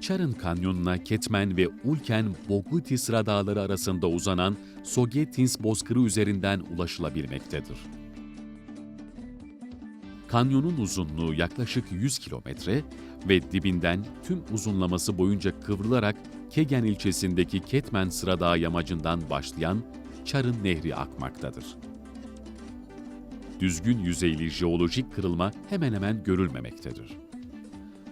Çarın Kanyonu'na Ketmen ve Ulken Boguti sıra dağları arasında uzanan Sogetins bozkırı üzerinden ulaşılabilmektedir. Kanyonun uzunluğu yaklaşık 100 kilometre ve dibinden tüm uzunlaması boyunca kıvrılarak Kegen ilçesindeki Ketmen Sıradağ yamacından başlayan Çarın Nehri akmaktadır. Düzgün yüzeyli jeolojik kırılma hemen hemen görülmemektedir.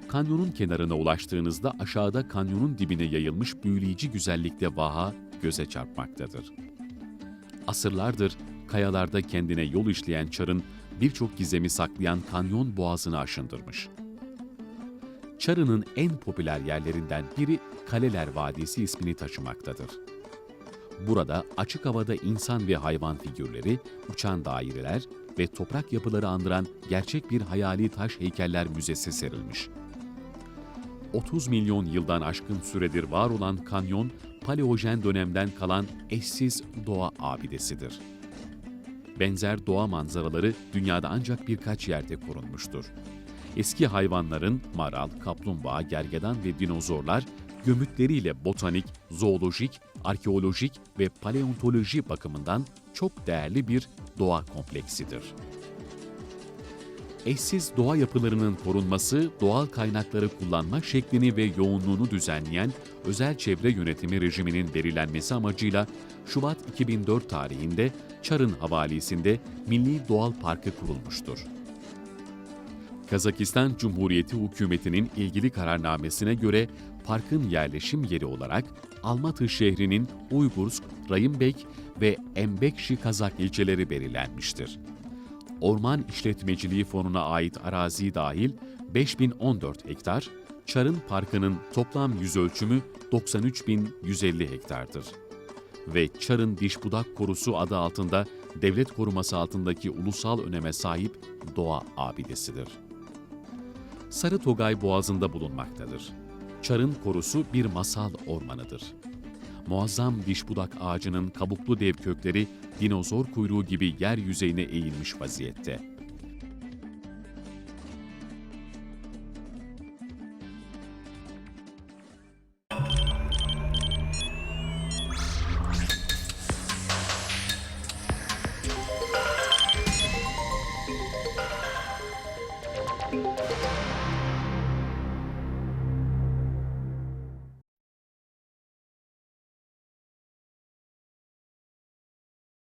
Kanyonun kenarına ulaştığınızda aşağıda kanyonun dibine yayılmış büyüleyici güzellikte vaha göze çarpmaktadır. Asırlardır kayalarda kendine yol işleyen Çar'ın birçok gizemi saklayan kanyon boğazını aşındırmış. Çarı'nın en popüler yerlerinden biri Kaleler Vadisi ismini taşımaktadır. Burada açık havada insan ve hayvan figürleri, uçan daireler ve toprak yapıları andıran gerçek bir hayali taş heykeller müzesi serilmiş. 30 milyon yıldan aşkın süredir var olan kanyon, paleojen dönemden kalan eşsiz doğa abidesidir. Benzer doğa manzaraları dünyada ancak birkaç yerde korunmuştur. Eski hayvanların maral, kaplumbağa, gergedan ve dinozorlar gömütleriyle botanik, zoolojik, arkeolojik ve paleontoloji bakımından çok değerli bir doğa kompleksidir. Eşsiz doğa yapılarının korunması, doğal kaynakları kullanma şeklini ve yoğunluğunu düzenleyen özel çevre yönetimi rejiminin belirlenmesi amacıyla Şubat 2004 tarihinde Çarın Havalisi'nde Milli Doğal Parkı kurulmuştur. Kazakistan Cumhuriyeti hükümetinin ilgili kararnamesine göre parkın yerleşim yeri olarak Almatı şehrinin Uygursk, Rayımbek ve Embekşi Kazak ilçeleri belirlenmiştir. Orman İşletmeciliği Fonu'na ait arazi dahil 5014 hektar, Çarın Parkı'nın toplam yüz ölçümü 93.150 hektardır. Ve Çarın Diş Budak Korusu adı altında devlet koruması altındaki ulusal öneme sahip doğa abidesidir. Sarı Togay Boğazı'nda bulunmaktadır. Çarın korusu bir masal ormanıdır. Muazzam diş budak ağacının kabuklu dev kökleri dinozor kuyruğu gibi yer yüzeyine eğilmiş vaziyette.